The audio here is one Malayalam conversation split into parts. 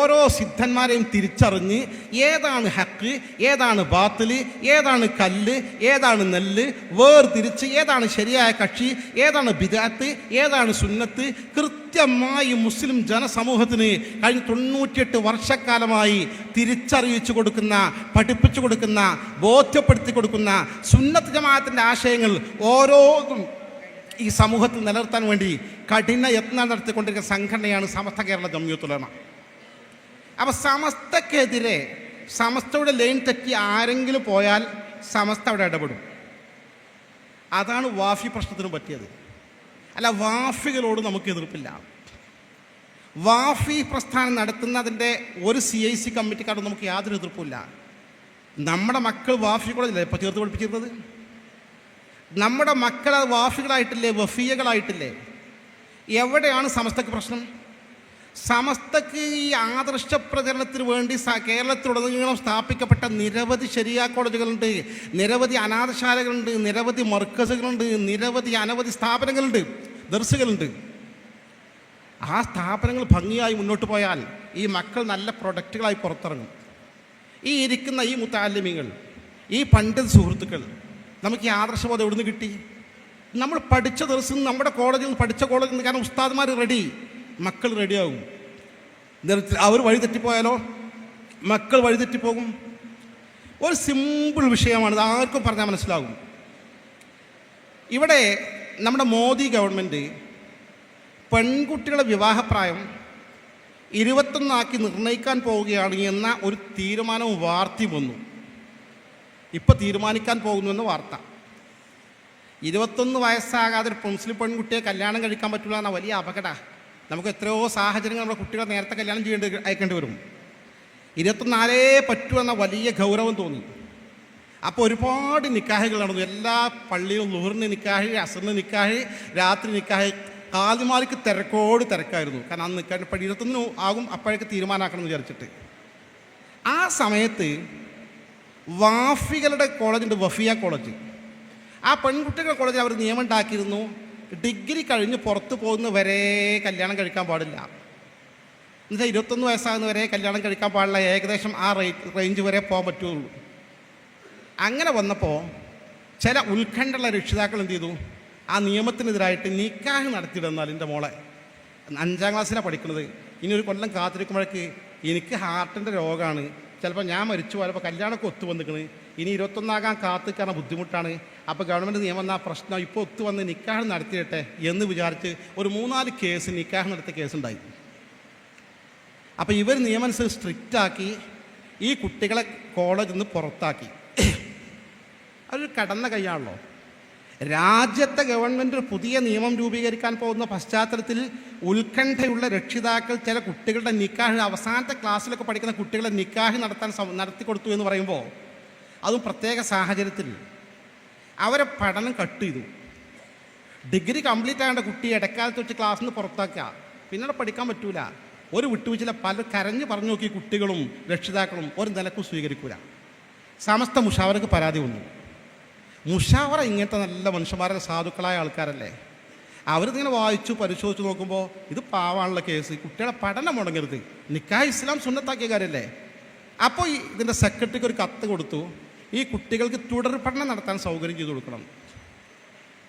ഓരോ സിദ്ധന്മാരെയും തിരിച്ചറിഞ്ഞ് ഏതാണ് ഹക്ക് ഏതാണ് ബാത്തിൽ ഏതാണ് കല്ല് ഏതാണ് നെല്ല് വേർതിരിച്ച് ഏതാണ് ശരിയായ കക്ഷി ഏതാണ് ബിദാത്ത് ഏതാണ് സുന്നത്ത്. കൃത്യമായി മുസ്ലിം ജനസമൂഹത്തിന് കഴിഞ്ഞ തൊണ്ണൂറ്റിയെട്ട് വർഷക്കാലമായി തിരിച്ചറിയിച്ചു കൊടുക്കുന്ന പഠിപ്പിച്ചു കൊടുക്കുന്ന ബോധ്യപ്പെടുത്തി കൊടുക്കുന്ന സുന്നത്ത് ജമാഅത്തിന്റെ ആശയങ്ങൾ ഓരോന്നും ഈ സമൂഹത്തിൽ നിലനിർത്താൻ വേണ്ടി കഠിന യത്നം നടത്തിക്കൊണ്ടിരിക്കുന്ന സംഘടനയാണ് സമസ്ത കേരള ജമ്യൂത്തുലമ അപ്പോൾ സമസ്തക്കെതിരെ സമസ്തയുടെ ലൈൻ തെറ്റി ആരെങ്കിലും പോയാൽ സമസ്ത അവിടെ ഇടപെടും. അതാണ് വാഫി പ്രശ്നത്തിന് പറ്റിയത്. അല്ല വാഫികളോട് നമുക്ക് എതിർപ്പില്ല. വാഫി പ്രസ്ഥാനം നടത്തുന്നതിന്റെ ഒരു സി ഐ സി കമ്മിറ്റിക്കാരോട് നമുക്ക് യാതൊരു എതിർപ്പില്ല നമ്മുടെ മക്കൾ വാഫി കോളേജില്ലേ ഇപ്പോൾ ചേർത്ത് പഠിപ്പിച്ചിരുന്നത്? നമ്മുടെ മക്കൾ വാഫികളായിട്ടില്ലേ വഫീയകളായിട്ടില്ലേ? എവിടെയാണ് സമസ്തക്ക് പ്രശ്നം? സമസ്തക്ക് ഈ ആദർശ പ്രചരണത്തിന് വേണ്ടി കേരളത്തിലുടനീളം സ്ഥാപിക്കപ്പെട്ട നിരവധി ശരിയാ കോളേജുകളുണ്ട് നിരവധി അനാഥശാലകളുണ്ട് നിരവധി മർക്കസുകളുണ്ട് നിരവധി അനവധി സ്ഥാപനങ്ങളുണ്ട് ദർസുകളുണ്ട്. ആ സ്ഥാപനങ്ങൾ ഭംഗിയായി മുന്നോട്ട് പോയാൽ ഈ മക്കൾ നല്ല പ്രൊഡക്റ്റുകളായി പുറത്തിറങ്ങും. ഈ ഇരിക്കുന്ന ഈ മുത്താലിമികൾ ഈ പണ്ഡിത സുഹൃത്തുക്കൾ നമുക്ക് ഈ ആദർശബോധം എവിടുന്ന് കിട്ടി? നമ്മൾ പഠിച്ച ദിവസം നമ്മുടെ കോളേജിൽ നിന്ന് പഠിച്ച കോളേജിൽ നിന്ന് കാരണം ഉസ്താദ്മാർ റെഡി മക്കൾ റെഡിയാകും അവർ വഴി തെറ്റിപ്പോയാലോ? മക്കൾ വഴി തെറ്റിപ്പോകും. ഒരു സിമ്പിൾ വിഷയമാണ് ഇത് ആർക്കും പറഞ്ഞാൽ മനസ്സിലാകും. ഇവിടെ നമ്മുടെ മോദി ഗവൺമെന്റ് പെൺകുട്ടികളുടെ വിവാഹപ്രായം ഇരുപത്തൊന്നാക്കി നിർണയിക്കാൻ പോവുകയാണ് എന്ന ഒരു തീരുമാനവും വാർത്തി വന്നു. ഇപ്പം തീരുമാനിക്കാൻ പോകുന്നുവെന്ന് വാർത്ത. ഇരുപത്തൊന്ന് വയസ്സാകാതെ ഒരു മുസ്ലിം പെൺകുട്ടിയെ കല്യാണം കഴിക്കാൻ പറ്റില്ല എന്ന വലിയ അപകട. നമുക്ക് എത്രയോ സാഹചര്യങ്ങൾ നമ്മുടെ കുട്ടികളെ നേരത്തെ കല്യാണം ചെയ്യേണ്ടി അയക്കേണ്ടി വരും. ഇരുപത്തിനാലേ പറ്റൂ എന്ന വലിയ ഗൗരവം തോന്നി. അപ്പോൾ ഒരുപാട് നിക്കാഹുകൾ നടന്നു. എല്ലാ പള്ളിയിലും ലുഹറിന് നിക്കാഹ് അസറിന് നിക്കാഹ് രാത്രി നിക്കാഹ്. കാലിമാലിക്ക് തിരക്കോട് തിരക്കായിരുന്നു. കാരണം അന്ന് നിൽക്കാൻ ഇപ്പോൾ ഇരുപത്തൊന്ന് ആകും അപ്പോഴേക്ക് തീരുമാനമാക്കണം എന്ന് വിചാരിച്ചിട്ട്. ആ സമയത്ത് വാഫികളുടെ കോളേജുണ്ട് വഫിയ കോളേജ്. ആ പെൺകുട്ടികളുടെ കോളേജിൽ അവർ നിയമം ഉണ്ടാക്കിയിരുന്നു. ഡിഗ്രി കഴിഞ്ഞ് പുറത്ത് പോകുന്ന വരെ കല്യാണം കഴിക്കാൻ പാടില്ല. എന്നുവെച്ചാൽ ഇരുപത്തൊന്ന് വയസ്സാകുന്ന വരെ കല്യാണം കഴിക്കാൻ പാടില്ല. ഏകദേശം ആ റേഞ്ച് വരെ പോകാൻ പറ്റുള്ളൂ. അങ്ങനെ വന്നപ്പോൾ ചില ഉത്കണ്ഠുള്ള രക്ഷിതാക്കൾ എന്ത് ചെയ്തു? ആ നിയമത്തിനെതിരായിട്ട് നിക്കാഹ് നടത്തിയിടുന്നാൽ എന്റെ മോളെ. അഞ്ചാം ക്ലാസ്സിലാണ് പഠിക്കുന്നത്. ഇനി ഒരു കൊല്ലം കാത്തിരിക്കുമ്പോഴേക്ക് എനിക്ക് ഹാർട്ടിന്റെ രോഗമാണ് ചിലപ്പോൾ ഞാൻ മരിച്ചു പോയപ്പോൾ കല്യാണമൊക്കെ ഒത്തു വന്നിക്കണ് ഇനി ഇരുപത്തൊന്നാകാൻ കാത്തിക്കാൻ ബുദ്ധിമുട്ടാണ്. അപ്പോൾ ഗവൺമെന്റ് നിയമം എന്നാ പ്രശ്നം ഇപ്പോൾ ഒത്തു വന്ന് നിക്കാഹ് നടത്തിയിട്ടെ എന്ന് വിചാരിച്ച് ഒരു മൂന്നാൽ കേസ് നിക്കാഹ് നടത്തിയ കേസുണ്ടായി അപ്പോൾ ഇവർ നിയമം അനുസരിച്ച് സ്ട്രിക്റ്റ് ആക്കി ഈ കുട്ടികളെ കോളേജിൽ നിന്ന് പുറത്താക്കി. അതൊരു കടന്ന കൈയാണല്ലോ രാജ്യത്തെ ഗവൺമെന്റ് ഒരു പുതിയ നിയമം രൂപീകരിക്കാൻ പോകുന്ന പശ്ചാത്തലത്തിൽ ഉത്കണ്ഠയുള്ള രക്ഷിതാക്കൾ ചില കുട്ടികളുടെ നിക്കാഹ് അവസാനത്തെ ക്ലാസ്സിലൊക്കെ പഠിക്കുന്ന കുട്ടികളെ നിക്കാഹ് നടത്താൻ നടത്തി കൊടുത്തു എന്ന് പറയുമ്പോൾ അതും പ്രത്യേക സാഹചര്യത്തിൽ. അവരെ പഠനം കട്ട് ചെയ്തു. ഡിഗ്രി കംപ്ലീറ്റ് ആകേണ്ട കുട്ടി ഇടക്കാലത്ത് വെച്ച് ക്ലാസ്സിൽ നിന്ന് പുറത്താക്കുക. പിന്നീട് പഠിക്കാൻ പറ്റൂല. ഒരു വിട്ടുവീഴ്ചയിലെ പല കരഞ്ഞു പറഞ്ഞു നോക്കി കുട്ടികളും രക്ഷിതാക്കളും ഒരു നിലക്കും സ്വീകരിക്കൂല. സമസ്ത മുഷാവർക്ക് പരാതി വന്നു. മുഷാവറ ഇങ്ങനത്തെ നല്ല മനുഷ്യന്മാരെ സാധുക്കളായ ആൾക്കാരല്ലേ? അവരിതിങ്ങനെ വായിച്ചു പരിശോധിച്ച് നോക്കുമ്പോൾ ഇത് പാവാണുള്ള കേസ്. കുട്ടികളെ പഠനം മുടങ്ങരുത്. നിക്കാഹ് ഇസ്ലാം സുന്നത്താക്കിയ കാര്യമല്ലേ അപ്പോൾ ഇതിന്റെ സെക്രട്ടറിക്ക് ഒരു കത്ത് കൊടുത്തു. ഈ കുട്ടികൾക്ക് തുടർ പഠനം നടത്താൻ സൗകര്യം ചെയ്തു കൊടുക്കണം.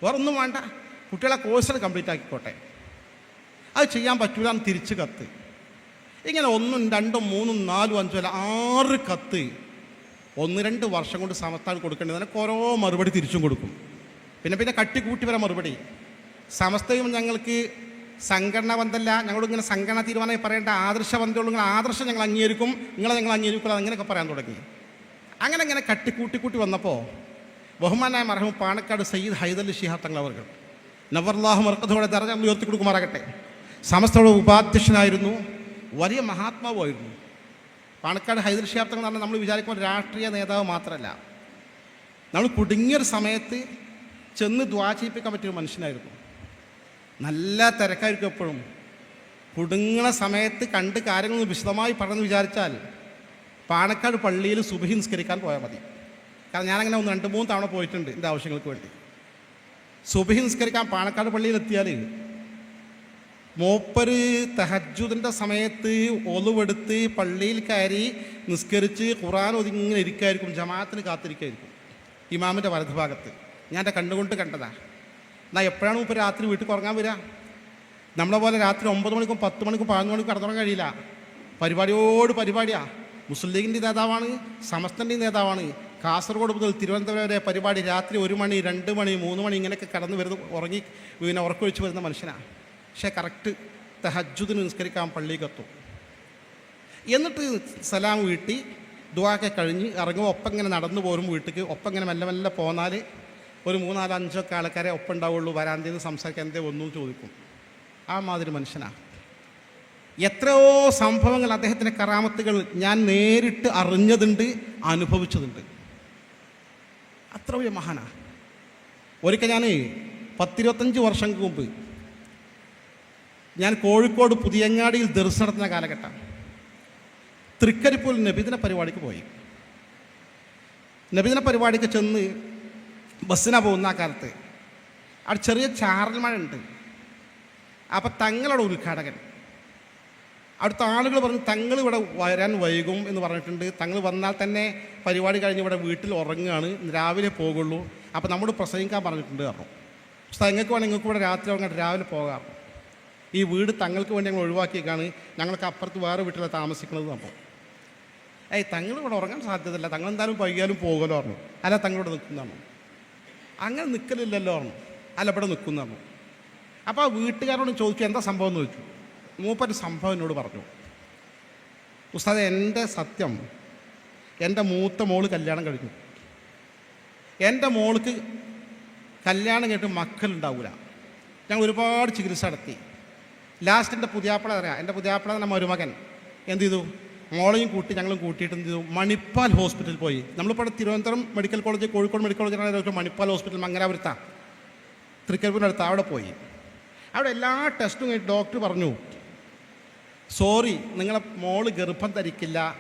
വേറൊന്നും വേണ്ട. കുട്ടികളെ കോഴ്സുകൾ കംപ്ലീറ്റ് ആക്കിക്കോട്ടെ. അത് ചെയ്യാൻ പറ്റൂല എന്ന് തിരിച്ച് കത്ത്. ഇങ്ങനെ ഒന്നും രണ്ടും മൂന്നും നാലും അഞ്ചും അല്ല ആറ് കത്ത്. ഒന്ന് രണ്ട് വർഷം കൊണ്ട് സമസ്ഥാൻ കൊടുക്കേണ്ടത്. തന്നെ ഓരോ മറുപടി തിരിച്ചും കൊടുക്കും. പിന്നെ പിന്നെ കട്ടിക്കൂട്ടി വരാൻ മറുപടി. സമസ്തയും ഞങ്ങൾക്ക് സംഘടന ബന്ധമല്ല ഞങ്ങളോട് ഇങ്ങനെ സംഘടന തീരുമാനമായി പറയേണ്ട ആദർശ ബന്ധമുള്ള ആദർശം ഞങ്ങൾ അംഗീകരിക്കും. നിങ്ങളെ ഞങ്ങൾ അംഗീകരിക്കില്ല അങ്ങനെയൊക്കെ പറയാൻ തുടങ്ങി. അങ്ങനെ അങ്ങനെ കട്ടി കൂട്ടി വന്നപ്പോൾ ബഹുമാനായ മറഹം പാണക്കാട് സയ്യിദ് ഹൈദലി ഷിഹാബ് തങ്ങൾ അവർ നവർലാഹു മർക്കഥോടെ ദർജ ഉയർത്തി കൊടുക്കുമാറാകട്ടെ. സമസ്തയുടെ ഉപാധ്യക്ഷനായിരുന്നു വലിയ മഹാത്മാവായിരുന്നു പാണക്കാട് ഹൈദർ ഷിഹാബ് തങ്ങൾ പറഞ്ഞാൽ നമ്മൾ വിചാരിക്കുമ്പോൾ രാഷ്ട്രീയ നേതാവ് മാത്രമല്ല. നമ്മൾ കുടുങ്ങിയൊരു സമയത്ത് ചെന്ന് ദ്വാ ചെയ്യിപ്പിക്കാൻ പറ്റിയ മനുഷ്യനായിരുന്നു. നല്ല തിരക്കായിരിക്കും എപ്പോഴും. കുടുങ്ങണ സമയത്ത് കണ്ട് കാര്യങ്ങൾ വിശദമായി പറഞ്ഞു വിചാരിച്ചാൽ പാണക്കാട് പള്ളിയിൽ സുബഹി നിസ്കരിക്കാൻ പോയാൽ മതി. കാരണം ഞാനങ്ങനെ ഒന്ന് രണ്ട് മൂന്ന് തവണ പോയിട്ടുണ്ട് എന്റെ ആവശ്യങ്ങൾക്ക് വേണ്ടി. സുബഹി നിസ്കരിക്കാൻ പാണക്കാട് പള്ളിയിൽ എത്തിയാൽ മൂപ്പര് തഹജുദിന്റെ സമയത്ത് ഒലുവെടുത്ത് പള്ളിയിൽ കയറി നിസ്കരിച്ച് ഖുറാൻ ഒതുങ്ങിങ്ങനെ ഇരിക്കായിരിക്കും ജമാഅത്തിന് കാത്തിരിക്കായിരിക്കും ഇമാമിന്റെ വലതുഭാഗത്ത്. ഞാൻ എന്റെ കണ്ണുകൊണ്ട് കണ്ടതാ. എന്നാൽ എപ്പോഴാണ് മൂപ്പര് രാത്രി വീട്ടിൽ കുറങ്ങാൻ വരിക നമ്മളെ പോലെ രാത്രി ഒമ്പത് മണിക്കും പത്ത് മണിക്കും പതിനൊന്ന് മണിക്കും കടന്നുറങ്ങാൻ കഴിയില്ല. പരിപാടിയോട് പരിപാടിയാ. മുസ്ലിം ലീഗിന്റെ നേതാവാണ് സമസ്തന്റെ നേതാവാണ്. കാസർഗോഡ് മുതൽ തിരുവനന്തപുരം വരെ പരിപാടി രാത്രി ഒരു മണി രണ്ട് മണി മൂന്ന് മണി ഇങ്ങനെയൊക്കെ കടന്നു വരുന്ന ഉറങ്ങി പിന്നെ ഉറക്കൊഴിച്ച് വരുന്ന മനുഷ്യനാണ്. പക്ഷേ കറക്റ്റ് തഹജുദിന് നിസ്കരിക്കാൻ പള്ളിക്കെത്തും എന്നിട്ട് സലാം വീട്ടി ദുവാക്കെ കഴിഞ്ഞ് ഇറങ്ങുമ്പോൾ ഒപ്പം ഇങ്ങനെ നടന്നു പോരും വീട്ടിലേക്ക് ഒപ്പം ഇങ്ങനെ മെല്ലെ മെല്ലെ പോന്നാൽ ഒരു മൂന്നാലഞ്ചൊക്കെ ആൾക്കാരെ ഒപ്പം ഉണ്ടാവുള്ളൂ. വരാന്തിന്ന് സംസാരിക്കാൻ എന്തേ ഒന്നും ചോദിക്കും. ആ മാതിരി മനുഷ്യനാണ്. എത്രയോ സംഭവങ്ങൾ അദ്ദേഹത്തിന്റെ കറാമത്തുകൾ ഞാൻ നേരിട്ട് അറിഞ്ഞതുണ്ട് അനുഭവിച്ചതുണ്ട്. അത്ര വലിയ മഹാനാ. ഒരിക്കൽ ഞാൻ പത്തിരുപത്തഞ്ച് വർഷം മുമ്പ് ഞാൻ കോഴിക്കോട് പുതിയങ്ങാടിയിൽ ദർസ് നടത്തുന്ന കാലഘട്ടം തൃക്കരിപ്പൂൽ നബിദിന പരിപാടിക്ക് പോയി. നബിദിന പരിപാടിക്ക് ചെന്ന് ബസ്സിനാണ് പോകുന്ന ആ കാലത്ത്. അവിടെ ചെറിയ ചാറൽ മഴ ഉണ്ട്. അപ്പം തങ്ങളുടെ ഉദ്ഘാടകൻ അവിടുത്തെ ആളുകൾ പറഞ്ഞു തങ്ങൾ ഇവിടെ വരാൻ വൈകും എന്ന് പറഞ്ഞിട്ടുണ്ട്. തങ്ങൾ വന്നാൽ തന്നെ പരിപാടി കഴിഞ്ഞ് ഇവിടെ വീട്ടിൽ ഉറങ്ങുകയാണ്. രാവിലെ പോകുള്ളൂ. അപ്പോൾ നമ്മോട് പ്രസംഗിക്കാൻ പറഞ്ഞിട്ടുണ്ട് പറഞ്ഞു. പക്ഷേ നിങ്ങൾക്ക് വേണമെങ്കിൽ നിങ്ങൾക്ക് ഇവിടെ രാത്രി ഉറങ്ങാൻ രാവിലെ പോകാം. ഈ വീട് തങ്ങൾക്ക് വേണ്ടി ഞങ്ങൾ ഒഴിവാക്കിയേക്കാണ്. ഞങ്ങൾക്ക് അപ്പുറത്ത് വേറെ വീട്ടിലാണ് താമസിക്കുന്നത് അപ്പോൾ ഏയ് തങ്ങൾ ഇവിടെ ഉറങ്ങാൻ സാധ്യതയില്ല. തങ്ങൾ എന്തായാലും വൈകിയാലും പോകുമല്ലോ പറഞ്ഞു. അല്ല തങ്ങളിവിടെ നിൽക്കുന്നതാണ് അങ്ങനെ നിൽക്കലില്ലല്ലോ പറഞ്ഞു. അല്ല ഇവിടെ നിൽക്കുന്നതാണ് അപ്പോൾ ആ വീട്ടുകാരോട് ചോദിച്ചു എന്താ സംഭവം? എന്ന് ചോദിച്ചു. മൂപ്പര് സംഭവം എന്നോട് പറഞ്ഞു ഉസ്താദ് എന്റെ സത്യം എന്റെ മൂത്ത മോൾ കല്യാണം കഴിഞ്ഞു. എന്റെ മോൾക്ക് കല്യാണം കേട്ട് മക്കളുണ്ടാവില്ല ഞങ്ങൾ ഒരുപാട് ചികിത്സ നടത്തി. ലാസ്റ്റ് എന്റെ പുതിയാപ്പിള അറിയാം. എന്റെ പുതിയാപ്പിള തന്നെ മരുമകൻ. എന്ത് ചെയ്തു? മോളെയും കൂട്ടി ഞങ്ങളും കൂട്ടിയിട്ട് എന്ത് ചെയ്തു? മണിപ്പാൽ ഹോസ്പിറ്റലിൽ പോയി. നമ്മളിപ്പോൾ Thiruvananthapuram medical college Kozhikode medical കോളേജിലാണ് മണിപ്പാൽ ഹോസ്പിറ്റൽ മംഗലാപുരത്താണ് തൃക്കരിപ്പൂരിനടുത്ത് അവിടെ പോയി. അവിടെ എല്ലാ ടെസ്റ്റും കഴിഞ്ഞ് ഡോക്ടർ പറഞ്ഞു സോറി നിങ്ങളെ മോൾ ഗർഭം ധരിക്കില്ല.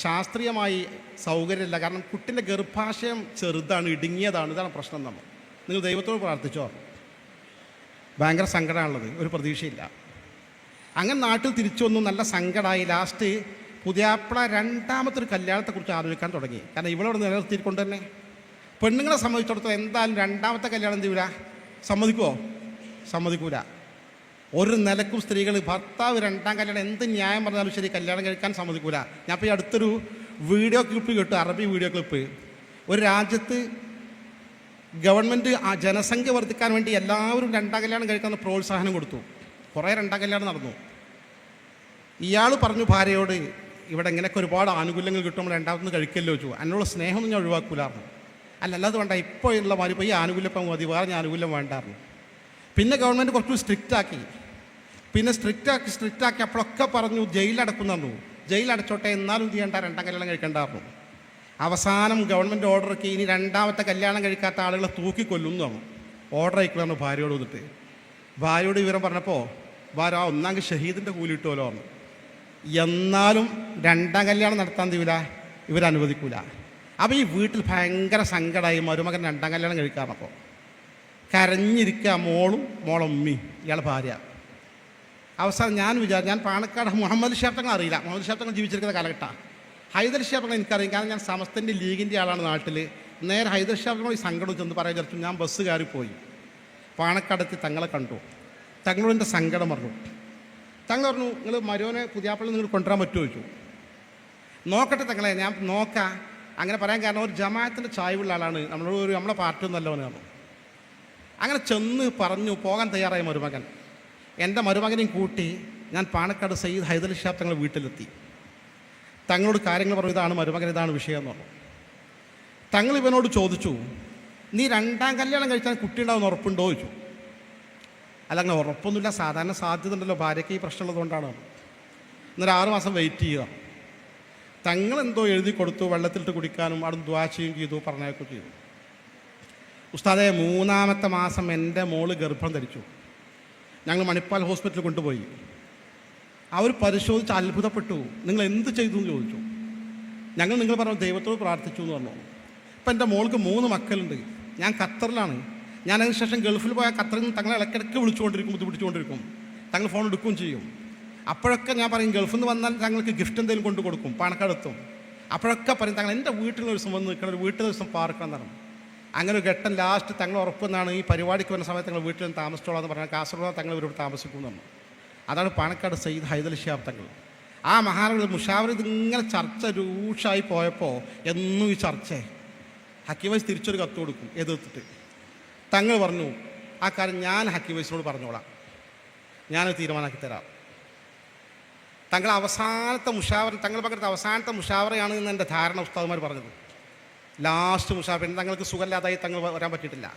ശാസ്ത്രീയമായി സൗകര്യമില്ല. കാരണം കുട്ടിന്റെ ഗർഭാശയം ചെറുതാണ് ഇടുങ്ങിയതാണ്. ഇതാണ് പ്രശ്നം നമ്മൾ. നിങ്ങൾ ദൈവത്തോട് പ്രാർത്ഥിച്ചോ? ഭയങ്കര സങ്കടമാണുള്ളത്. ഒരു പ്രതീക്ഷയില്ല. അങ്ങനെ നാട്ടിൽ തിരിച്ചു വന്നു നല്ല സങ്കടമായി. ലാസ്റ്റ് പുതിയാപ്പിള രണ്ടാമത്തെ ഒരു കല്യാണത്തെക്കുറിച്ച് ആലോചിക്കാൻ തുടങ്ങി. കാരണം ഇവിടെ നിലനിർത്തിക്കൊണ്ട് തന്നെ. പെണ്ണുങ്ങളെ സംബന്ധിച്ചിടത്തോളം എന്തായാലും രണ്ടാമത്തെ കല്യാണം എന്ത് ചെയ്യൂല? സമ്മതിക്കുമോ സമ്മതിക്കൂല. ഒരു നിലക്കും സ്ത്രീകൾ ഭർത്താവ് രണ്ടാം കല്യാണം എന്ത് ന്യായം പറഞ്ഞാലും ശരി കല്യാണം കഴിക്കാൻ സമ്മതിക്കൂല. ഞാൻ ഇപ്പോൾ ഈ അടുത്തൊരു വീഡിയോ ക്ലിപ്പ് കിട്ടും അറബി വീഡിയോ ക്ലിപ്പ്. ഒരു രാജ്യത്ത് ഗവൺമെന്റ് ആ ജനസംഖ്യ വർദ്ധിക്കാൻ വേണ്ടി എല്ലാവരും രണ്ടാം കല്യാണം കഴിക്കാൻ പ്രോത്സാഹനം കൊടുത്തു. കുറേ രണ്ടാം കല്യാണം നടന്നു. ഇയാൾ പറഞ്ഞു ഭാര്യയോട് ഇവിടെ ഇങ്ങനെയൊക്കെ ഒരുപാട് ആനുകൂല്യങ്ങൾ കിട്ടുമ്പോൾ രണ്ടാമത്തൊന്ന് കഴിക്കല്ലോ ചോദിച്ചു. അതിനുള്ള സ്നേഹമൊന്നും ഞാൻ ഒഴിവാക്കൂലായിരുന്നു. അല്ല അല്ലാതെ വേണ്ട ഇപ്പോൾ ഉള്ള മാറി ഈ ആനുകൂല്യം മതി വേറെ ഞാൻ ആനുകൂല്യം വേണ്ടായിരുന്നു. പിന്നെ ഗവൺമെന്റ് കുറച്ചുകൂടി സ്ട്രിക്റ്റ് ആക്കി. പിന്നെ സ്ട്രിക്റ്റ് ആക്കി സ്ട്രിക്റ്റ് ആക്കി അപ്പോഴൊക്കെ പറഞ്ഞു ജയിലടക്കുന്നു ജയിലടച്ചോട്ടെ എന്നാലും ഇത് ചെയ്യേണ്ട. രണ്ടാം കല്യാണം കഴിക്കണ്ടായിരുന്നു അവസാനം ഗവൺമെന്റ് ഓർഡർ ഒക്കെ ഇനി രണ്ടാമത്തെ കല്യാണം കഴിക്കാത്ത ആളുകളെ തൂക്കിക്കൊല്ലുന്നു ഓർഡർ അയക്കലാണ് ഭാര്യയോട് വന്നിട്ട്. ഭാര്യയോട് വിവരം പറഞ്ഞപ്പോൾ ഭാര്യ ആ ഒന്നാം ഷഹീദിന്റെ കൂലി കിട്ടുമല്ലോ പറഞ്ഞു. എന്നാലും രണ്ടാം കല്യാണം നടത്താൻ തീവില്ല ഇവരനുവദിക്കൂല അപ്പോൾ ഈ വീട്ടിൽ ഭയങ്കര സങ്കടമായി മരുമകൻ രണ്ടാം കല്യാണം കഴിക്കാറപ്പോൾ കരഞ്ഞിരിക്കുക മോളും മോളമ്മി ഇയാളെ ഭാര്യ. അവസാനം ഞാൻ വിചാരിച്ചു ഞാൻ പാണക്കാട് മുഹമ്മദ് ഷാഫ്തങ്ങൾ അറിയില്ല. മുഹമ്മദ് ഷാഫ്തങ്ങൾ ജീവിച്ചിരിക്കുന്ന കാലഘട്ടമാണ് ഹൈദർ ഷാഫ്തങ്ങൾ എനിക്കറിയാം. കാരണം ഞാൻ സമസ്തന്റെ ലീഗിന്റെ ആളാണ് നാട്ടിൽ നേരെ ഹൈദർ ഷാഫ്തങ്ങൾ സങ്കടം ചെന്ന് പറയാൻ ചേർത്തു ഞാൻ ബസ് കയറി പോയി. പാണക്കാടെത്തി തങ്ങളെ കണ്ടു. തങ്ങളോട് സങ്കടം പറഞ്ഞു. തങ്ങൾ പറഞ്ഞു നിങ്ങൾ മരോനെ പുതിയാപ്പിള നിങ്ങൾ കൊണ്ടുവരാൻ പറ്റുമോ? ചോദിച്ചു. നോക്കട്ടെ തങ്ങളെ ഞാൻ നോക്കാം. അങ്ങനെ പറയാൻ കാരണം ഒരു ജമാഅത്തിന്റെ ചായവുള്ള ആളാണ്. നമ്മളോട് ഒരു നമ്മളെ പാർട്ടി അവന് പറഞ്ഞു. അങ്ങനെ ചെന്ന് പറഞ്ഞു പോകാൻ തയ്യാറായ മരുമകൻ. എന്റെ മരുമകനെയും കൂട്ടി ഞാൻ പാണക്കാട് സയ്യിദ് ഹൈദലി ഷാബ് തങ്ങളുടെ വീട്ടിലെത്തി. തങ്ങളോട് കാര്യങ്ങൾ പറഞ്ഞു ഇതാണ് മരുമകൻ ഇതാണ് വിഷയം എന്ന് പറഞ്ഞു. തങ്ങൾ ഇവനോട് ചോദിച്ചു നീ രണ്ടാം കല്യാണം കഴിച്ചാൽ കുട്ടി ഉണ്ടാവുന്ന ഉറപ്പുണ്ടോ? ചോദിച്ചു. അല്ല അങ്ങനെ ഉറപ്പൊന്നുമില്ല. സാധാരണ സാധ്യത ഉണ്ടല്ലോ. ഭാര്യയ്ക്ക് ഈ പ്രശ്നമുള്ളതുകൊണ്ടാണ് എന്നൊരു ആറ് മാസം വെയിറ്റ് ചെയ്യുക. തങ്ങൾ എന്തോ എഴുതി കൊടുത്തു വെള്ളത്തിലിട്ട് കുടിക്കാനും അവിടെ ദ്വാ ചെയ്യുകയും ചെയ്തു പറഞ്ഞൊക്കെ ചെയ്തു. ഉസ്താദെ മൂന്നാമത്തെ മാസം എന്റെ മോൾ ഗർഭം ധരിച്ചു. ഞങ്ങൾ മണിപ്പാൽ ഹോസ്പിറ്റലിൽ കൊണ്ടുപോയി. അവർ പരിശോധിച്ച് അത്ഭുതപ്പെട്ടു. നിങ്ങൾ എന്ത് ചെയ്തു എന്ന് ചോദിച്ചു. ഞങ്ങൾ നിങ്ങൾ പറഞ്ഞു ദൈവത്തോട് പ്രാർത്ഥിച്ചു എന്ന് പറഞ്ഞു. ഇപ്പം എന്റെ മോൾക്ക് മൂന്ന് മക്കളുണ്ട്. ഞാൻ ഖത്തറിലാണ്. ഞാൻ അതിനുശേഷം ഗൾഫിൽ പോയ ഖത്തറിൽ നിന്ന് തങ്ങളെ ഇടയ്ക്കിടയ്ക്ക് വിളിച്ചുകൊണ്ടിരിക്കും ബുദ്ധിമുട്ടിച്ചുകൊണ്ടിരിക്കും. തങ്ങൾ ഫോൺ എടുക്കുകയും ചെയ്യും. അപ്പോഴൊക്കെ ഞാൻ പറയും ഗൾഫിൽ നിന്ന് വന്നാൽ തങ്ങൾക്ക് ഗിഫ്റ്റ് എന്തെങ്കിലും കൊണ്ടു കൊടുക്കും പണക്കെടുത്തും അപ്പോഴൊക്കെ പറയും തങ്ങൾ എന്റെ വീട്ടിലൊരു ദിവസം വന്ന് നിൽക്കണം ഒരു വീട്ടിൽ ദിവസം പാർക്കണം എന്നാണ് അങ്ങനെ ഒരു ഘട്ടം ലാസ്റ്റ് തങ്ങൾ ഉറപ്പെന്നാണ് ഈ പരിപാടിക്ക് വരുന്ന സമയത്ത് തങ്ങൾ വീട്ടിൽ നിന്ന് താമസിച്ചോളാം എന്ന് പറഞ്ഞാൽ കാസർഗോഡ് തങ്ങൾ ഇവരോട് താമസിക്കുമെന്നാണ് അതാണ് പാണക്കാട് സയ്യിദ് ഹൈദൽ ഷിയാബ് തങ്ങൾ. ആ മഹാനഗർ മുഷാവർ ഇതിങ്ങനെ ചർച്ച രൂക്ഷമായി പോയപ്പോൾ എന്നും ഈ ചർച്ച ഹക്കിവൈസ് തിരിച്ചൊരു കത്ത് കൊടുക്കും എതിർത്തിട്ട്. തങ്ങൾ പറഞ്ഞു ആ കാര്യം ഞാൻ ഹക്കിവൈസിനോട് പറഞ്ഞോളാം. ഞാൻ തീരുമാനമാക്കി തരാം. തങ്ങൾ അവസാനത്തെ മുഷാവർ തങ്ങൾ പങ്കെടുത്ത അവസാനത്തെ മുഷാവറയാണ് എന്ന് എന്റെ ധാരണ ഉസ്താദുമാർ പറഞ്ഞത്. ലാസ്റ്റ് മുഷാ പിന്നെ തങ്ങൾക്ക് സുഖമില്ലാതായി തങ്ങൾ വരാൻ പറ്റിയിട്ടില്ല.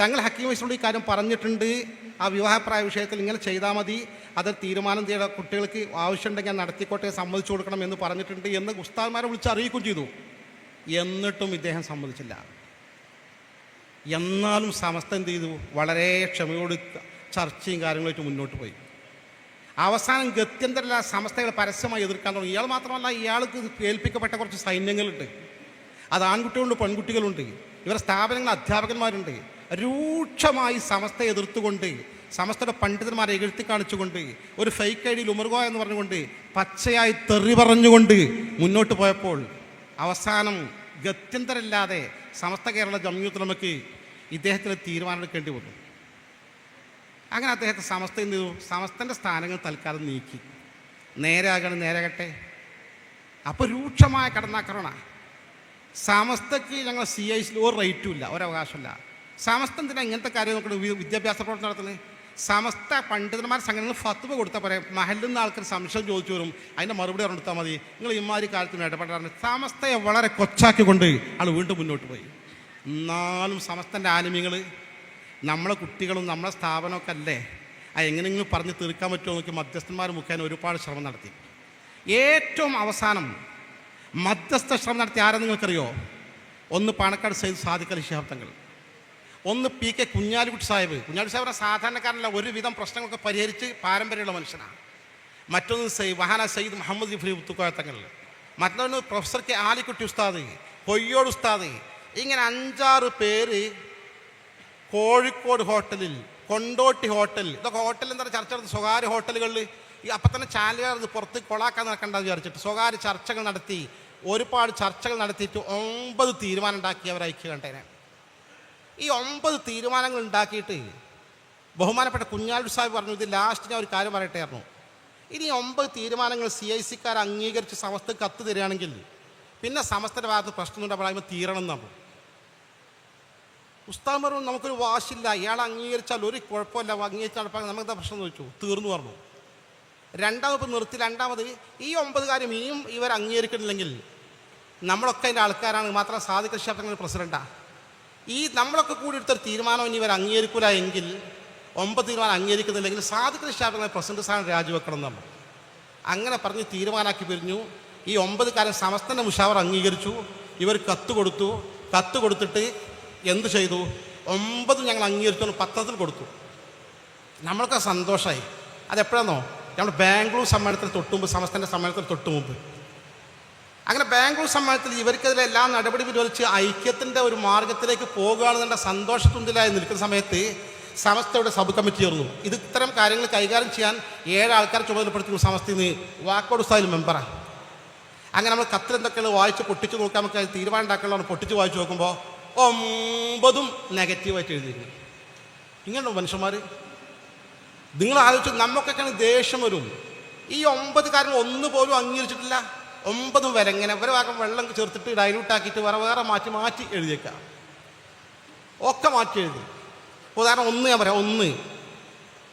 തങ്ങൾ ഹക്കീം വൈസിനോട് ഈ കാര്യം പറഞ്ഞിട്ടുണ്ട്. ആ വിവാഹപ്രായ വിഷയത്തിൽ ഇങ്ങനെ ചെയ്താൽ മതി. അത് തീരുമാനം ചെയ്ത കുട്ടികൾക്ക് ആവശ്യമുണ്ടെങ്കിൽ ഞാൻ നടത്തിക്കോട്ടെ സമ്മതിച്ചു കൊടുക്കണം എന്ന് പറഞ്ഞിട്ടുണ്ട് എന്ന് ഉസ്താദ്മാരെ വിളിച്ച് അറിയിക്കുകയും ചെയ്തു. എന്നിട്ടും ഇദ്ദേഹം സമ്മതിച്ചില്ല. എന്നാലും സമസ്ത എന്ത് ചെയ്തു? വളരെ ക്ഷമയോട് ചർച്ചയും കാര്യങ്ങളായിട്ട് മുന്നോട്ട് പോയി. അവസാനം ഗത്യന്തരല്ല സമസ്തകൾ പരസ്യമായി എതിർക്കാൻ തുടങ്ങി. ഇയാൾ മാത്രമല്ല ഇയാൾക്ക് ഏൽപ്പിക്കപ്പെട്ട കുറച്ച് സൈന്യങ്ങളുണ്ട്. അത് ആൺകുട്ടികളുണ്ട് പെൺകുട്ടികളുണ്ട്. ഇവരുടെ സ്ഥാപനങ്ങൾ അധ്യാപകന്മാരുണ്ട്. രൂക്ഷമായി സമസ്ത എതിർത്തുകൊണ്ട് സമസ്തയുടെ പണ്ഡിതന്മാരെ എഴുത്തി കാണിച്ചുകൊണ്ട് ഒരു ഫേക്ക് ഐ ഡിയിൽ ഉമർഗോ എന്ന് പറഞ്ഞുകൊണ്ട് പച്ചയായി തെറി പറഞ്ഞുകൊണ്ട് മുന്നോട്ട് പോയപ്പോൾ അവസാനം ഗത്യന്തരമില്ലാതെ സമസ്ത കേരള ജമ്യൂത്തുലമയ്ക്ക് ഇദ്ദേഹത്തിന് തീരുമാനമെടുക്കേണ്ടി വന്നു. അങ്ങനെ അദ്ദേഹത്തെ സമസ്ത എന്ത് ചെയ്തു? സമസ്തന്റെ സ്ഥാനങ്ങൾ തൽക്കാലം നീക്കി. നേരാകണം നേരാകട്ടെ അപ്പോൾ രൂക്ഷമായ കടന്നാക്രമണ. സമസ്തക്ക് ഞങ്ങൾ സി ഐ സിയിൽ ഒരു റേറ്റും ഇല്ല ഒരവകാശമില്ല സമസ്ത എന്തിനാ ഇങ്ങനത്തെ കാര്യം നോക്കുന്നത് വിദ്യാഭ്യാസ പ്രവർത്തനം നടത്തുന്നത്? സമസ്ത പണ്ഡിതന്മാർ സംഘടനകൾ ഫത്വ കൊടുത്താൽ പറയാം മഹലിൽ ആൾക്കാർ സംശയം ചോദിച്ചു വരും. അതിന്റെ മറുപടി കൊടുത്താൽ മതി. നിങ്ങൾ ഇമാതിരി കാര്യത്തിന് ഇടപെടാറുണ്ട്. സമസ്തയെ വളരെ കൊച്ചാക്കിക്കൊണ്ട് ആൾ വീണ്ടും മുന്നോട്ട് പോയി. എന്നാലും സമസ്തന്റെ ആനിമ്യങ്ങൾ നമ്മളെ കുട്ടികളും നമ്മളെ സ്ഥാപനമൊക്കെ അല്ലേ? അത് എങ്ങനെയെങ്കിലും പറഞ്ഞ് തീർക്കാൻ പറ്റുമോ നോക്കി മധ്യസ്ഥന്മാർ മുഖേന ഒരുപാട് ശ്രമം നടത്തി. ഏറ്റവും അവസാനം മധ്യസ്ഥ ശ്രമം നടത്തിയ ആരാ നിങ്ങൾക്കറിയോ? ഒന്ന് പാണക്കാട് സൈദ് സാദിഖ് അലി ശിഹാബ് തങ്ങൾ. ഒന്ന് പി കെ കുഞ്ഞാലിക്കുട്ടി സാഹിബ്. കുഞ്ഞാലി സാഹിബ് സാധാരണക്കാരനല്ല ഒരുവിധം പ്രശ്നങ്ങളൊക്കെ പരിഹരിച്ച് പാരമ്പര്യമുള്ള മനുഷ്യനാണ്. മറ്റൊന്ന് സൈ വഹാന സയ്യിദ് മുഹമ്മദ് ഇഫ്രി ഉത്തുക്കോയ തങ്ങൾ. മറ്റൊന്ന് പ്രൊഫസർ കെ ആലിക്കുട്ടി ഉസ്താദ് കൊയ്യോട് ഉസ്താദ്. ഇങ്ങനെ അഞ്ചാറ് പേര് കോഴിക്കോട് ഹോട്ടലിൽ കൊണ്ടോട്ടി ഹോട്ടൽ ഇതൊക്കെ ഹോട്ടൽ എന്താ ചർച്ച സ്വകാര്യ ഹോട്ടലുകളിൽ ഈ അപ്പം തന്നെ ചാനലുകാർ പുറത്ത് കൊളാക്കാൻ നടക്കേണ്ടത് വിചാരിച്ചിട്ട് സ്വകാര്യ ചർച്ചകൾ നടത്തി ഒരുപാട് ചർച്ചകൾ നടത്തിയിട്ട് ഒമ്പത് തീരുമാനം ഉണ്ടാക്കി അവർ ഐക്യ കണ്ടേനെ. ഈ ഒമ്പത് തീരുമാനങ്ങൾ ഉണ്ടാക്കിയിട്ട് ബഹുമാനപ്പെട്ട കുഞ്ഞാലു സാഹിബ് പറഞ്ഞു ഇത് ലാസ്റ്റ് ഞാൻ ഒരു കാര്യം പറയട്ടെയായിരുന്നു ഇനി ഒമ്പത് തീരുമാനങ്ങൾ സി ഐ സിക്കാർ അംഗീകരിച്ച് സമസ്ത കത്ത് തരികയാണെങ്കിൽ പിന്നെ സമസ്തയുടെ ഭാഗത്ത് പ്രശ്നമുണ്ട് അപ്പോൾ അതിന് തീരണം എന്നാണ് ഉസ്താമറും നമുക്കൊരു വാശില്ല ഇയാൾ അംഗീകരിച്ചാൽ ഒരു കുഴപ്പമില്ല അംഗീകരിച്ച് നടപ്പാൻ നമുക്ക് പ്രശ്നം ചോദിച്ചു? തീർന്നു പറഞ്ഞു. രണ്ടാമത് വകുപ്പ് നിർത്തി രണ്ടാമത് ഈ ഒമ്പത് കാര്യം ഇനിയും ഇവർ അംഗീകരിക്കുന്നില്ലെങ്കിൽ നമ്മളൊക്കെ അതിന്റെ ആൾക്കാരാണ്. മാത്രം സാധിക ക്ഷേത്രങ്ങൾ പ്രസിഡന്റാണ് ഈ നമ്മളൊക്കെ കൂടി എടുത്തൊരു തീരുമാനം ഇനി ഇവർ അംഗീകരിക്കില്ല എങ്കിൽ ഒമ്പത് തീരുമാനം അംഗീകരിക്കുന്നില്ലെങ്കിൽ സാധിക ക്ഷേത്രങ്ങളെ പ്രസിഡന്റ് സ്ഥാനം രാജിവെക്കണം നമ്മൾ അങ്ങനെ പറഞ്ഞ് തീരുമാനമാക്കി പിരിഞ്ഞു. ഈ ഒമ്പത് കാലം സമസ്തന്റെ മുഷാവർ അംഗീകരിച്ചു. ഇവർ കത്ത് കൊടുത്തു. കത്ത് കൊടുത്തിട്ട് എന്ത് ചെയ്തു? ഒമ്പത് ഞങ്ങൾ അംഗീകരിച്ചു പത്രത്തിൽ കൊടുത്തു. നമ്മൾക്ക് സന്തോഷമായി അതെപ്പോഴാന്നോ? നമ്മൾ ബാംഗ്ലൂർ സമ്മേളനത്തിന് തൊട്ട് മുമ്പ് സമസ്തന്റെ സമ്മേളനത്തിന് തൊട്ട് മുമ്പ്. അങ്ങനെ ബാംഗ്ലൂർ സമ്മേളനത്തിൽ ഇവർക്കെതിരെ എല്ലാ നടപടി വിരോധിച്ച് ഐക്യത്തിന്റെ ഒരു മാർഗത്തിലേക്ക് പോകുകയാണെന്നുള്ള സന്തോഷത്തുണ്ടിലായി നിൽക്കുന്ന സമയത്ത് സമസ്തയുടെ സബ് കമ്മിറ്റി ചേർന്നു. ഇത് ഇത്തരം കാര്യങ്ങൾ കൈകാര്യം ചെയ്യാൻ ഏഴ് ചുമതലപ്പെടുത്തുന്നു ചുമതലപ്പെടുത്തി സമസ്തയിൽ നിന്ന് വാക്കോട് സ്ഥായിൽ മെമ്പറാണ് അങ്ങനെ നമ്മൾ കത്തിൽ എന്തൊക്കെയാണ് വായിച്ച് പൊട്ടിച്ച് നോക്കാൻ നമുക്ക് തീരുമാനം ഉണ്ടാക്കണമെന്ന് പൊട്ടിച്ച് വായിച്ച് നോക്കുമ്പോൾ ഒമ്പതും നെഗറ്റീവായിട്ട് എഴുതിയിരുന്നു ഇങ്ങനെയുണ്ടോ മനുഷ്യന്മാർ നിങ്ങൾ ആലോചിച്ച് നമുക്കൊക്കെയാണ് ദേഷ്യം വരും. ഈ ഒമ്പത് കാര്യങ്ങൾ ഒന്ന് പോലും അംഗീകരിച്ചിട്ടില്ല. ഒമ്പത് വരെ ഇങ്ങനെ ഇവരെ ഭാഗം വെള്ളം ചേർത്തിട്ട് ഡൈലൂട്ട് ആക്കിയിട്ട് വേറെ വേറെ മാറ്റി മാറ്റി എഴുതിയേക്കാം. ഒക്കെ മാറ്റി എഴുതി. ഉദാഹരണം ഒന്ന് ഞാൻ പറയാം ഒന്ന്.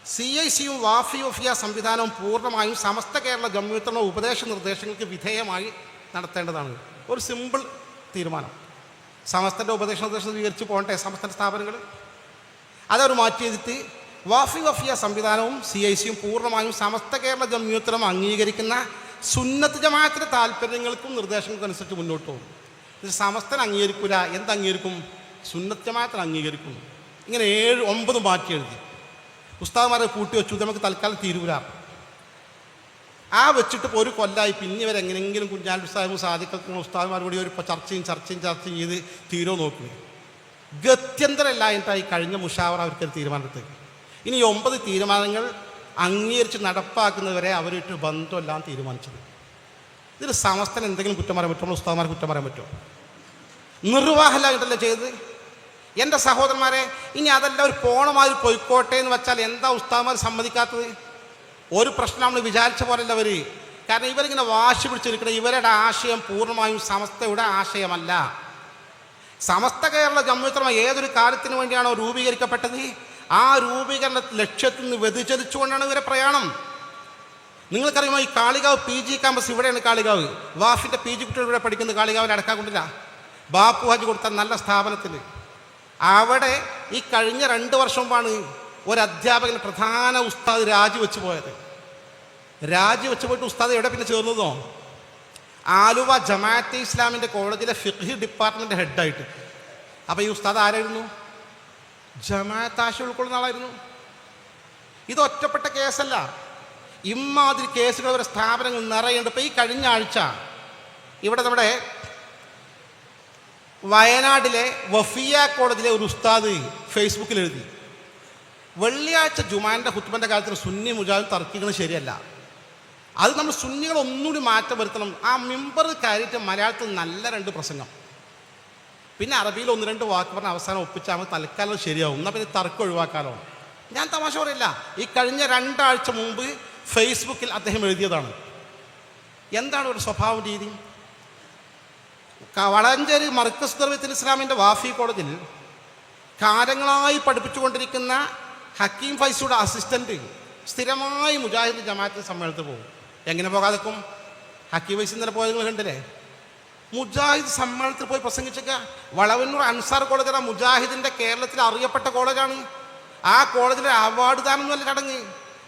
സി ഐ സിയും വാഫി ഒഫിയ സംവിധാനവും പൂർണമായും സമസ്ത കേരള ജമ്മിത്തണ ഉപദേശ നിർദ്ദേശങ്ങൾക്ക് വിധേയമായി നടത്തേണ്ടതാണ്. ഒരു സിമ്പിൾ തീരുമാനം. സമസ്തന്റെ ഉപദേശ നിർദ്ദേശം സ്വീകരിച്ച് പോകട്ടെ സമസ്തന്റെ സ്ഥാപനങ്ങൾ അതവർ മാറ്റി ചെയ്തിട്ട് വാഫി വഫിയ സംവിധാനവും സി ഐ സിയും പൂർണമായും സമസ്ത കേരള ജമ്യൂത്തരം അംഗീകരിക്കുന്ന സുന്നത്ത് ജമാഅത്തിന്റെ താല്പര്യങ്ങൾക്കും നിർദ്ദേശങ്ങൾക്കും അനുസരിച്ച് മുന്നോട്ട് പോകും. ഇത് സമസ്തൻ അംഗീകരിക്കൂല എന്ത് അംഗീകരിക്കും? സുന്നത്ത് ജമാഅത്തിന് അംഗീകരിക്കും. ഇങ്ങനെ ഏഴ് ഒമ്പത് മാറ്റി എഴുതി. പുസ്തകമാരെ കൂട്ടി വെച്ചു നമുക്ക് തൽക്കാലം തീരൂല. ആ വെച്ചിട്ട് ഇപ്പോൾ ഒരു കൊല്ലായി പിന്നെ എങ്ങനെയെങ്കിലും കുഞ്ഞാൽ ഉസ്താദും സാധിക്കും പുസ്തകമാർ കൂടി ഒരു ചർച്ചയും ചർച്ചയും ചർച്ചയും ചെയ്ത് തീരോ നോക്കുന്നു ഗത്യന്തരമില്ലായിട്ടായി കഴിഞ്ഞ മുഷാവറ അവർക്കൊരു തീരുമാനത്തേക്ക് ഇനി ഒമ്പത് തീരുമാനങ്ങൾ അംഗീകരിച്ച് നടപ്പാക്കുന്നവരെ അവരായിട്ട് ബന്ധമെല്ലാം തീരുമാനിച്ചത്. ഇതിൽ സമസ്തന് എന്തെങ്കിലും കുറ്റം പറയാൻ പറ്റുമോ? ഉസ്താദ്മാരെ കുറ്റം പറയാൻ പറ്റുമോ? നിർവാഹലായിട്ടല്ലേ ചെയ്തത്? എന്റെ സഹോദരന്മാരെ ഇനി അതെല്ലാം ഒരു പോണമായി പൊയ്ക്കോട്ടെ എന്ന് വെച്ചാൽ എന്താ ഉസ്താദ്മാർ സമ്മതിക്കാത്തത്? ഒരു പ്രശ്നം നമ്മൾ വിചാരിച്ച പോലെയല്ല അവർ കാരണം ഇവരിങ്ങനെ വാശി പിടിച്ചിരിക്കുന്ന ഇവരുടെ ആശയം പൂർണമായും സമസ്തയുടെ ആശയമല്ല. സമസ്ത കേരള ജമ്മുത്രമ ഏതൊരു കാര്യത്തിന് വേണ്ടിയാണോ രൂപീകരിക്കപ്പെട്ടത്? ആ രൂപീകരണ ലക്ഷ്യത്തിൽ നിന്ന് വ്യതിചലിച്ചുകൊണ്ടാണ് ഇവരെ പ്രയാണം. നിങ്ങൾക്കറിയുമോ ഈ കാളികാവ് പി ജി ക്യാമ്പസ് ഇവിടെയാണ് കാളികാവ്? വാഫിന്റെ പി ജി കുട്ടികൾ ഇവിടെ പഠിക്കുന്നത് കാളികാവിൽ അടക്കാക്കൊണ്ടില്ല ബാപ്പു ഹാജി കൊടുത്ത നല്ല സ്ഥാപനത്തിൽ അവിടെ ഈ കഴിഞ്ഞ രണ്ട് വർഷം മുമ്പാണ് ഒരു അധ്യാപകൻ പ്രധാന ഉസ്താദ് രാജിവെച്ച് പോയത്. രാജിവെച്ച് പോയിട്ട് ഉസ്താദ് എവിടെ പിന്നെ ചേർന്നതോ? ആലുവ ജമാഅത്തെ ഇസ്ലാമിന്റെ കോളേജിലെ ഫിഖ് ഡിപ്പാർട്ട്മെന്റ് ഹെഡായിട്ട്. അപ്പോൾ ഈ ഉസ്താദ് ആരായിരുന്നു? ജമാഅത്ത് ആശയം ഉൾക്കൊള്ളുന്ന ആളായിരുന്നു ഇത് ഒറ്റപ്പെട്ട കേസല്ല. ഇമാതിരി കേസുകൾ ഒരു സ്ഥാപനങ്ങൾ നിറയുണ്ട് ഇപ്പോൾ ഈ കഴിഞ്ഞ ആഴ്ച ഇവിടെ നമ്മുടെ വയനാട്ടിലെ വഫിയ കോളേജിലെ ഒരു ഉസ്താദ് ഫേസ്ബുക്കിൽ എഴുതി വെള്ളിയാഴ്ച ജുമാന്റെ ഹുത്തുബന്റെ കാലത്തിൽ സുന്നി മുജാഹിദ് തർക്കിക്കുന്നത് ശരിയല്ല. അത് നമ്മൾ സുന്നികൾ ഒന്നുകൂടി മാറ്റം വരുത്തണം. ആ മെമ്പർ കയറിയിട്ട് മലയാളത്തിൽ നല്ല രണ്ട് പ്രസംഗം. പിന്നെ അറബിയിൽ ഒന്ന് രണ്ട് വാക്ക് പറഞ്ഞ അവസാനം ഒപ്പിച്ചാൽ മതി തൽക്കാലം ശരിയാവും. എന്നാൽ പിന്നെ തർക്കം ഒഴിവാക്കാലോ. ഞാൻ തമാശ പറയില്ല. ഈ കഴിഞ്ഞ രണ്ടാഴ്ച മുമ്പ് ഫേസ്ബുക്കിൽ അദ്ദേഹം എഴുതിയതാണ്. എന്താണ് ഒരു സ്വഭാവ രീതി? വളഞ്ചേരി മർക്കസ് ദർവത്തിൽ ഇസ്ലാമിന്റെ വാഫി കോളേജിൽ കാലങ്ങളായി പഠിപ്പിച്ചുകൊണ്ടിരിക്കുന്ന ഹക്കീം ഫൈസിയുടെ അസിസ്റ്റന്റ് സ്ഥിരമായി മുജാഹിദ് ജമാഅത്തിന്റെ സമ്മേളനത്തിൽ പോകും. എങ്ങനെ പോകാതെക്കും ഹക്കീം ഫൈസ് ഇന്നലെ കണ്ടില്ലേ? മുജാഹിദ് സമ്മേളനത്തിൽ പോയി പ്രസംഗിച്ചേക്ക വളവന്നൂർ അൻസാർ കോളേജ് എന്ന മുജാഹിദിന്റെ കേരളത്തിൽ അറിയപ്പെട്ട കോളേജാണ്. ആ കോളേജിലെ അവാർഡ് ദാനം നല്ല ചടങ്ങ്.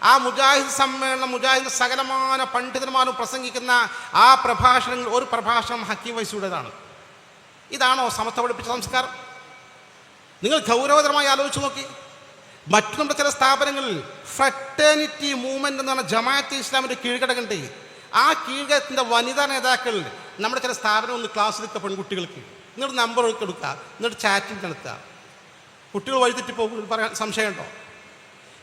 ആ മുജാഹിദ് സമ്മേളനം മുജാഹിദ് സകലമാന പണ്ഡിതന്മാരും പ്രസംഗിക്കുന്ന ആ പ്രഭാഷണങ്ങൾ ഒരു പ്രഭാഷണം ഹക്കീം വൈസിയുടേതാണ്. ഇതാണോ സമത്വ പഠിപ്പിച്ച സംസ്കാരം? നിങ്ങൾ ഗൗരവതരമായി ആലോചിച്ച് നോക്കി. മറ്റു നമ്മുടെ ചില സ്ഥാപനങ്ങളിൽ ഫ്രട്ടേണിറ്റി മൂവ്മെന്റ് എന്ന് പറഞ്ഞ ജമാഅത്ത് ഇസ്ലാമിന്റെ കീഴ്ഘടകമുണ്ട്. ആ കീഴ്ഘടത്തിന്റെ വനിതാ നേതാക്കൾ നമ്മുടെ ചില സ്ഥാപനം ഒന്ന് ക്ലാസ് എടുക്കുക പെൺകുട്ടികൾക്ക് എന്നിട്ട് നമ്പർ എടുക്കുക. എന്നിട്ട് ചാറ്റിംഗ് നടത്തുക. കുട്ടികൾ വഴിതെറ്റി പോകും പറയാൻ സംശയമുണ്ടോ?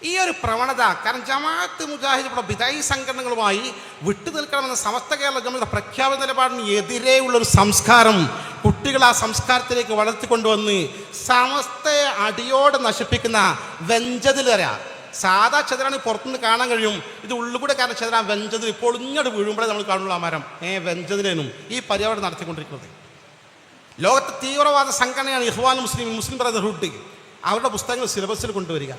ഈ ഒരു പ്രവണത കാരണം ജമാഅത്ത് മുജാഹിദ് ഇവിടെ വിദായി സംഘടനകളുമായി വിട്ടു നിൽക്കണമെന്ന സമസ്ത കേരള ഗവൺമെന്റ് പ്രഖ്യാപന നിലപാടിന് എതിരെയുള്ളൊരു സംസ്കാരം കുട്ടികൾ ആ സംസ്കാരത്തിലേക്ക് വളർത്തിക്കൊണ്ടുവന്ന് സമസ്തയെ അടിയോടെ നശിപ്പിക്കുന്ന വരാ. സാധാ ചെതിരാണ് പുറത്തുനിന്ന് കാണാൻ കഴിയും. ഇത് ഉള്ളുകൂടെ കാരണം ചെതിരാൻ വെഞ്ചതിൽ ഇപ്പോൾ ഇങ്ങോട്ട് വീഴുമ്പോഴേ നമ്മൾ കാണുള്ള ആ മരം. ഏ വെഞ്ചതിലേനും ഈ പരിപാടി നടത്തിക്കൊണ്ടിരിക്കുന്നത്. ലോകത്തെ തീവ്രവാദ സംഘടനയാണ് ഇഹ്വാൻ മുസ്ലിം മുസ്ലിം ബ്രദർഹുഡ്. അവരുടെ പുസ്തകങ്ങൾ സിലബസിൽ കൊണ്ടുവരിക.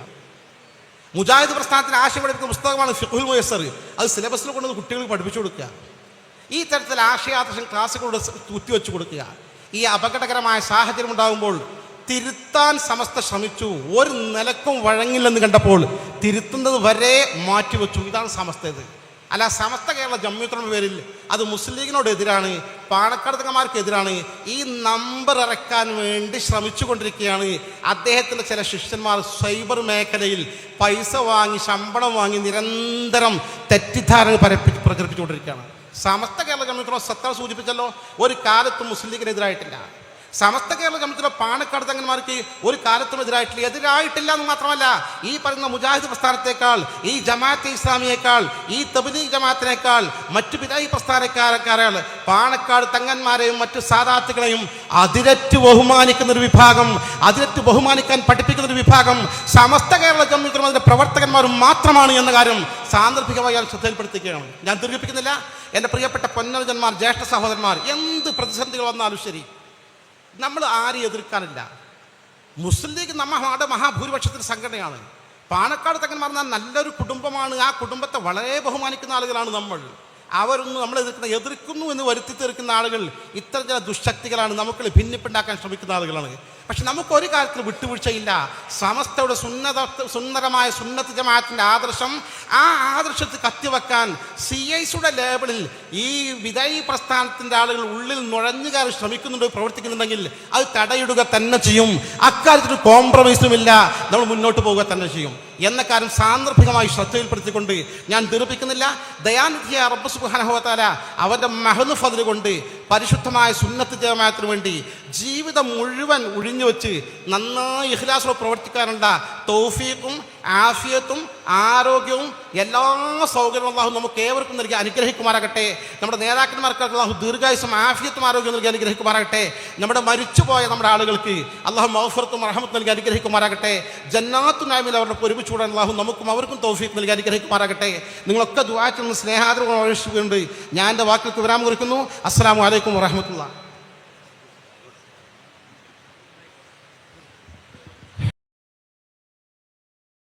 മുജാഹിദ് പ്രസ്ഥാനത്തിന് ആശയം പഠിപ്പിക്കുന്ന പുസ്തകമാണ് ഫിഖുൽ മുയസർ അത് സിലബസിൽ കൊണ്ടുവന്ന് കുട്ടികൾക്ക് പഠിപ്പിച്ചു കൊടുക്കുക. ഈ തരത്തിൽ ആശയാദർശം ക്ലാസ്സുകളുടെ കുത്തിവെച്ച് കൊടുക്കുക. ഈ അപകടകരമായ സാഹചര്യം ഉണ്ടാകുമ്പോൾ തിരുത്താൻ സമസ്ത ശ്രമിച്ചു. ഒരു നിലക്കും വഴങ്ങില്ലെന്ന് കണ്ടപ്പോൾ തിരുത്തുന്നത് വരെ മാറ്റിവെച്ചു ഇതാണ് സമസ്തയത് അല്ല സമസ്ത കേരള ജമ്മിത്രമ പേരിൽ അത് മുസ്ലിം ലീഗിനോട് എതിരാണ് പാണക്കാട് തങ്ങന്മാർക്ക് ഈ നമ്പർ ഇറക്കാൻ വേണ്ടി ശ്രമിച്ചു കൊണ്ടിരിക്കുകയാണ് അദ്ദേഹത്തിന്റെ ചില ശിഷ്യന്മാർ സൈബർ മേഖലയിൽ പൈസ വാങ്ങി ശമ്പളം വാങ്ങി നിരന്തരം തെറ്റിദ്ധാരണ പരപ്പി പ്രചരിപ്പിച്ചുകൊണ്ടിരിക്കുകയാണ്. സമസ്ത കേരള ജമ്മിത്രം സത്ത സൂചിപ്പിച്ചല്ലോ ഒരു കാലത്തും മുസ്ലിം ലീഗിനെതിരായിട്ടില്ല സമസ്ത കേരള കമ്മിറ്റിയുടെ പാണക്കാട് തങ്ങന്മാർക്ക് ഒരു കാലത്തും എതിരായിട്ടില്ല. എതിരായിട്ടില്ല എന്ന് മാത്രമല്ല ഈ പറയുന്ന മുജാഹിദ് പ്രസ്ഥാനത്തേക്കാൾ ഈ ജമാഅത്തെ ഇസ്ലാമിയേക്കാൾ ഈ തബ്ലീഗ് ജമാഅത്തിനേക്കാൾ മറ്റു പിതായി പ്രസ്ഥാനക്കാരക്കാരാൾ പാണക്കാട് തങ്ങന്മാരെയും മറ്റു സാധാത്തുക്കളെയും അതിരറ്റ് ബഹുമാനിക്കുന്ന ഒരു വിഭാഗം അതിരറ്റ് ബഹുമാനിക്കാൻ പഠിപ്പിക്കുന്ന ഒരു വിഭാഗം സമസ്ത കേരള കമ്മിറ്റിയും അതിന്റെ പ്രവർത്തകന്മാരും മാത്രമാണ് എന്ന കാര്യം സാന്ദർഭികമായി ഞാൻ ശ്രദ്ധയിൽപ്പെടുത്തുകയാണ്. ഞാൻ ദീർഘിപ്പിക്കുന്നില്ല. എന്റെ പ്രിയപ്പെട്ട പൊന്നവജന്മാർ ജ്യേഷ്ഠ സഹോദരന്മാർ എന്ത് പ്രതിസന്ധികൾ വന്നാലും ശരി നമ്മൾ ആരെയും എതിർക്കാനില്ല. മുസ്ലിം ലീഗ് നമ്മുടെ മഹാഭൂരിപക്ഷത്തിന് സംഘടനയാണ്. പാണക്കാട് തങ്ങന്മാർ എന്നാൽ നല്ലൊരു കുടുംബമാണ്. ആ കുടുംബത്തെ വളരെ ബഹുമാനിക്കുന്ന ആളുകളാണ് നമ്മൾ. അവരൊന്നും നമ്മൾ എതിർക്കുന്ന എതിർക്കുന്നു എന്ന് വരുത്തി തീർക്കുന്ന ആളുകൾ ഇത്തരം ചില നമുക്ക് ഭിന്നിപ്പുണ്ടാക്കാൻ ശ്രമിക്കുന്ന ആളുകളാണ്. പക്ഷെ നമുക്കൊരു കാര്യത്തിൽ വിട്ടുവീഴ്ചയില്ല. സമസ്തയുടെ സുന്നത സുന്ദരമായ സുന്നത്ത് ജമാഅത്തിന്റെ ആദർശം ആ ആദർശത്തിൽ കത്തിവെക്കാൻ സി ഐസുടെ ലേബിളിൽ ഈ വിദൈ പ്രസ്ഥാനത്തിന്റെ ആളുകൾ ഉള്ളിൽ നുഴഞ്ഞു കയറി ശ്രമിക്കുന്നുണ്ട് പ്രവർത്തിക്കുന്നുണ്ടെങ്കിൽ അത് തടയിടുക തന്നെ ചെയ്യും. അക്കാര്യത്തിൽ കോംപ്രമൈസുമില്ല. നമ്മൾ മുന്നോട്ട് പോവുക തന്നെ ചെയ്യും. എന്ന കാര്യം സാന്ദർഭികമായി ശ്രദ്ധയിൽപ്പെടുത്തിക്കൊണ്ട് ഞാൻ തീർപ്പിക്കുന്നില്ല ദയാനിധിയ റബ്ബ് സുബാനഹോത്താല അവന്റെ മഹനുഫതിൽ കൊണ്ട് പരിശുദ്ധമായ സുന്നത്ത് ജമാഅത്തിന് വേണ്ടി ജീവിതം മുഴുവൻ ഒഴിഞ്ഞു വെച്ച് നന്നായി ഇഖ്ലാസോടെ പ്രവർത്തിക്കാനുള്ള തൗഫീഖും ആഫിയത്തും ആരോഗ്യവും എല്ലാ സൗകര്യവും അള്ളാഹു നമുക്ക് ഏവർക്കും നൽകി അനുഗ്രഹിക്കുമാറാകട്ടെ. നമ്മുടെ നേതാക്കന്മാർക്ക് അള്ളാഹു ദീർഘായുസും ആഫിയത്തും ആരോഗ്യം നൽകി അനുഗ്രഹിക്കുമാറാകട്ടെ. നമ്മുടെ മരിച്ചുപോയ നമ്മുടെ ആളുകൾക്ക് അള്ളാഹു മൗഫറത്തും റഹമത്ത് നൽകി അനുഗ്രഹിക്കുമാറാകട്ടെ. ജന്നാത്തു നാമിൽ അവരുടെ ഒരുമിച്ചുകൂടാൻ അള്ളാഹു നമുക്കും അവർക്കും തൗഫീഖ് നൽകി അനുഗ്രഹിക്കുമാറാകട്ടെ. നിങ്ങളൊക്കെ ദുവാറ്റിൽ നിന്ന് സ്നേഹാദരവും ആവശ്യമുണ്ട് ഞാൻ എന്റെ വാക്കുകൾക്ക് വിരാമം കുറിക്കുന്നു. അസ്സാം വലൈക്കും വറഹമത്തുള്ള